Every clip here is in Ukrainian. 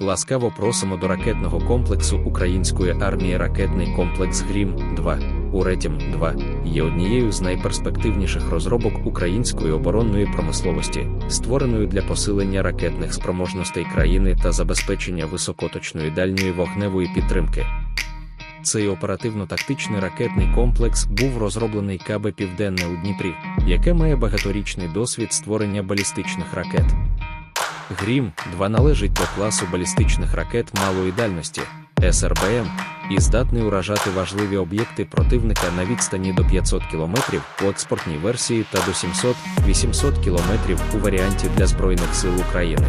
Ласкаво просимо до ракетного комплексу української армії ракетний комплекс Грім 2 Уретім 2 є однією з найперспективніших розробок української оборонної промисловості, створеною для посилення ракетних спроможностей країни та забезпечення високоточної дальньої вогневої підтримки. Цей оперативно-тактичний ракетний комплекс був розроблений КБ Південне у Дніпрі, яке має багаторічний досвід створення балістичних ракет. Грім 2 належить до класу балістичних ракет малої дальності СРБМ і здатний уражати важливі об'єкти противника на відстані до 500 км у експортній версії та до 700-800 км у варіанті для Збройних сил України.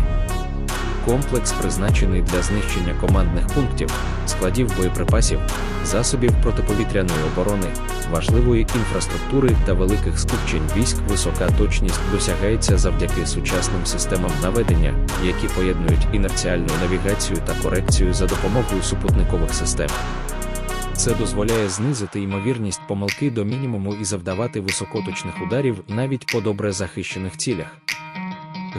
Комплекс призначений для знищення командних пунктів, складів боєприпасів, засобів протиповітряної оборони, важливої інфраструктури та великих скупчень військ. Висока точність досягається завдяки сучасним системам наведення, які поєднують інерціальну навігацію та корекцію за допомогою супутникових систем. Це дозволяє знизити ймовірність помилки до мінімуму і завдавати високоточних ударів навіть по добре захищених цілях.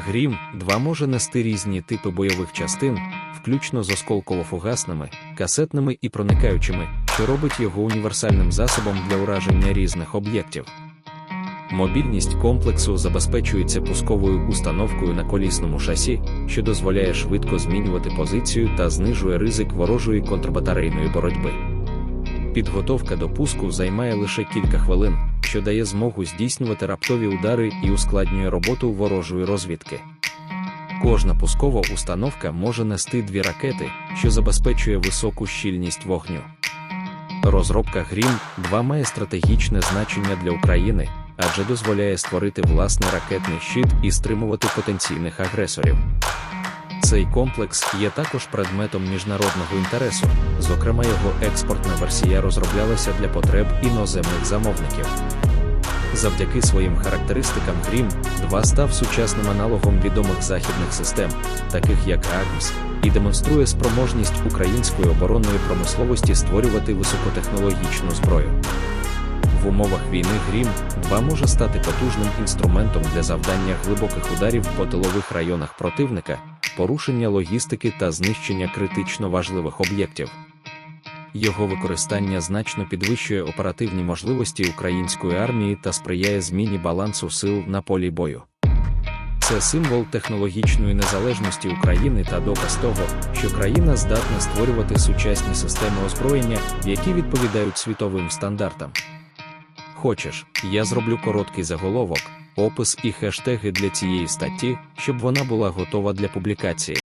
Грім 2 може нести різні типи бойових частин, включно з осколково-фугасними, касетними і проникаючими, що робить його універсальним засобом для ураження різних об'єктів. Мобільність комплексу забезпечується пусковою установкою на колісному шасі, що дозволяє швидко змінювати позицію та знижує ризик ворожої контрбатарейної боротьби. Підготовка до пуску займає лише кілька хвилин, що дає змогу здійснювати раптові удари і ускладнює роботу ворожої розвідки. Кожна пускова установка може нести дві ракети, що забезпечує високу щільність вогню. Розробка Грім 2 має стратегічне значення для України, адже дозволяє створити власний ракетний щит і стримувати потенційних агресорів. Цей комплекс є також предметом міжнародного інтересу, зокрема його експортна версія розроблялася для потреб іноземних замовників. Завдяки своїм характеристикам Грім 2 став сучасним аналогом відомих західних систем, таких як АГМС, і демонструє спроможність української оборонної промисловості створювати високотехнологічну зброю. В умовах війни Грім 2 може стати потужним інструментом для завдання глибоких ударів по тилових районах противника, порушення логістики та знищення критично важливих об'єктів. Його використання значно підвищує оперативні можливості української армії та сприяє зміні балансу сил на полі бою. Це символ технологічної незалежності України та доказ того, що країна здатна створювати сучасні системи озброєння, які відповідають світовим стандартам. Хочеш, я зроблю короткий заголовок, опис і хештеги для цієї статті, щоб вона була готова для публікації.